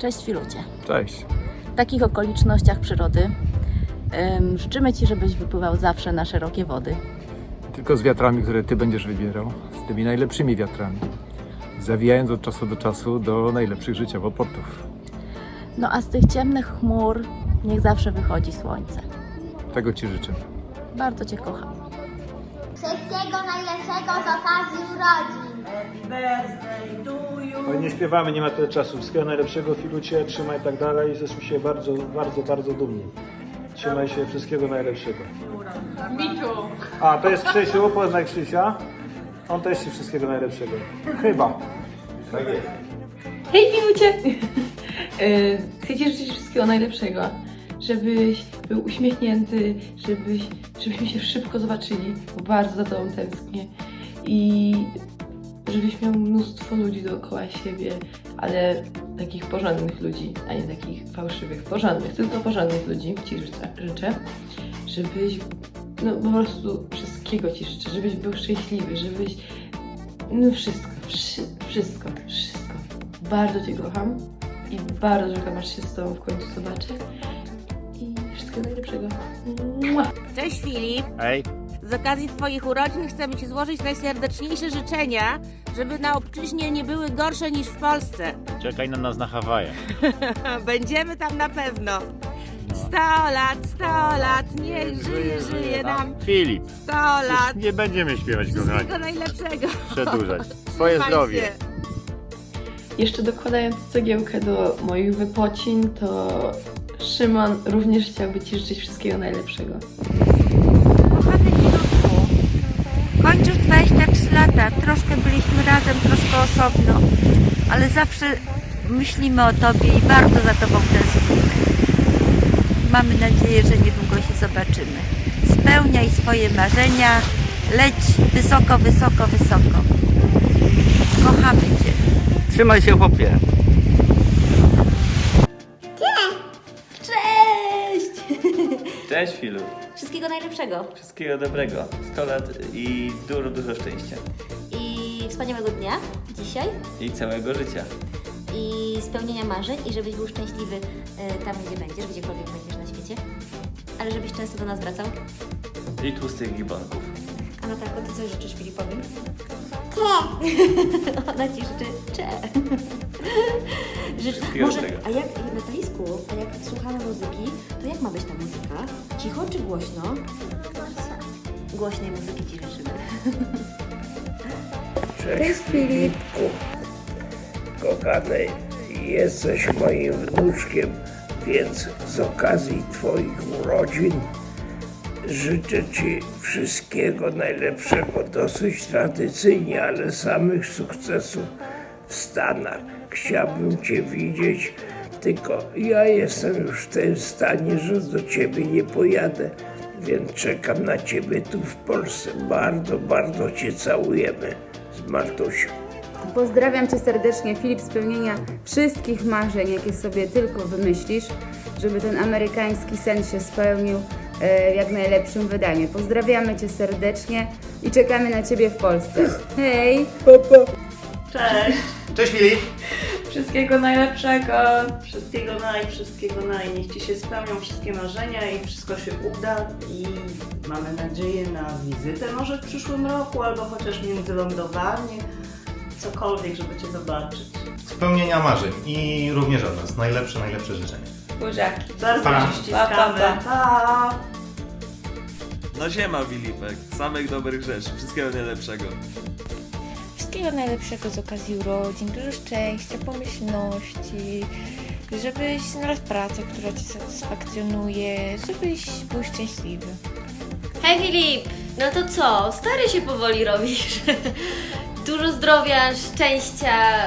Cześć Filucie. Cześć. W takich okolicznościach przyrody em, życzymy Ci, żebyś wypływał zawsze na szerokie wody. Tylko z wiatrami, które Ty będziesz wybierał, z tymi najlepszymi wiatrami. Zawijając od czasu do czasu do najlepszych życiowo portów. No a z tych ciemnych chmur niech zawsze wychodzi słońce. Tego Ci życzę. Bardzo Cię kocham. Wszystkiego najlepszego z okazji urodzin. No nie śpiewamy, nie ma tyle czasu. Wszystkiego najlepszego, Filucie, trzymaj tak dalej. Jesteśmy się bardzo, bardzo, bardzo dumni. Trzymaj się, wszystkiego najlepszego. Mitu. A, to jest Krzysiu, poznaj Krzysia. On też ci wszystkiego najlepszego. Chyba. Hej, Pilucie! E, Chcę Ci życzyć wszystkiego najlepszego. Żebyś był uśmiechnięty, żebyś, żebyśmy się szybko zobaczyli, bo bardzo za Tobą tęsknię. I żebyś miał mnóstwo ludzi dookoła siebie, ale takich porządnych ludzi, a nie takich fałszywych. Porządnych, tylko porządnych ludzi Ci życzę. życzę. Żebyś, no po prostu wszystkiego Ci życzę, żebyś był szczęśliwy, żebyś, no wszystko, wszy, wszystko, wszystko. Bardzo Cię kocham i bardzo czekam, aż się z Tobą w końcu zobaczę. I wszystkiego najlepszego. Mua. Cześć Filip. Hej. Z okazji Twoich urodzin chcemy Ci złożyć najserdeczniejsze życzenia, żeby na obczyźnie nie były gorsze niż w Polsce. Czekaj na nas na Hawajach. Będziemy tam na pewno. 100 lat, 100 lat, niech żyje, żyje nam. Filip, 100 lat. nie będziemy śpiewać Wszystkiego kochani. najlepszego. Przedłużać. Twoje Trzymaj zdrowie. się. Jeszcze dokładając cegiełkę do moich wypocin, to Szymon również chciałby Ci życzyć wszystkiego najlepszego. 23 lata. Troszkę byliśmy razem, troszkę osobno, ale zawsze myślimy o Tobie i bardzo za Tobą tęsknimy. Mamy nadzieję, że niedługo się zobaczymy. Spełniaj swoje marzenia, leć wysoko, wysoko, wysoko. Kochamy Cię. Trzymaj się chłopie. Cześć Filu. Wszystkiego najlepszego Wszystkiego dobrego. 100 lat i dużo, dużo szczęścia. i wspaniałego dnia dzisiaj I całego życia. i spełnienia marzeń i żebyś był szczęśliwy e, tam, gdzie będziesz, gdziekolwiek będziesz na świecie. Ale żebyś często do nas wracał. I tłustych gibonków. A Natalko, Ty coś życzysz Filipowi? Cze. Ona Ci życzy cze. Wszystkiego Może, dobrego. a jak, Natalisku, a jak słuchamy muzyki, to jak ma być ta muzyka? Cicho czy głośno? Głośnej muzyki Ci życzymy. Cześć Filipku. Kochany, jesteś moim wnuczkiem, więc z okazji Twoich urodzin życzę Ci wszystkiego najlepszego, dosyć tradycyjnie, ale samych sukcesów w Stanach. Chciałbym Cię widzieć, tylko ja jestem już w tym stanie, że do Ciebie nie pojadę, więc czekam na Ciebie tu w Polsce. Bardzo, bardzo Cię całujemy z Martusią. Pozdrawiam Cię serdecznie, Filip, spełnienia wszystkich marzeń, jakie sobie tylko wymyślisz, żeby ten amerykański sen się spełnił e, w jak najlepszym wydaniu. Pozdrawiamy Cię serdecznie i czekamy na Ciebie w Polsce. Hej! Cześć! Cześć Filip. Wszystkiego najlepszego! Wszystkiego naj, wszystkiego naj. Niech Ci się spełnią wszystkie marzenia i wszystko się uda i mamy nadzieję na wizytę może w przyszłym roku albo chociaż międzylądowanie, cokolwiek, żeby Cię zobaczyć. Spełnienia marzeń i również od nas. Najlepsze, najlepsze życzenia. Buziaki! Bardzo Pa. Cię ściskamy. Pa, pa, pa. pa. No siema Filipek. Samych dobrych rzeczy. Wszystkiego najlepszego. Wszystkiego najlepszego z okazji urodzin, dużo szczęścia, pomyślności, żebyś znalazł pracę, która Cię satysfakcjonuje, żebyś był szczęśliwy. Hej Filip, no to co? Stary się powoli robisz. Dużo zdrowia, szczęścia,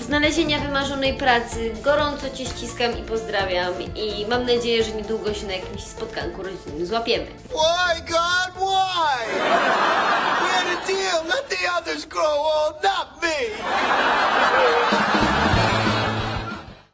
znalezienia wymarzonej pracy. Gorąco Cię ściskam i pozdrawiam. I mam nadzieję, że niedługo się na jakimś spotkanku rodzinnym złapiemy. Why, God, grow old, not me.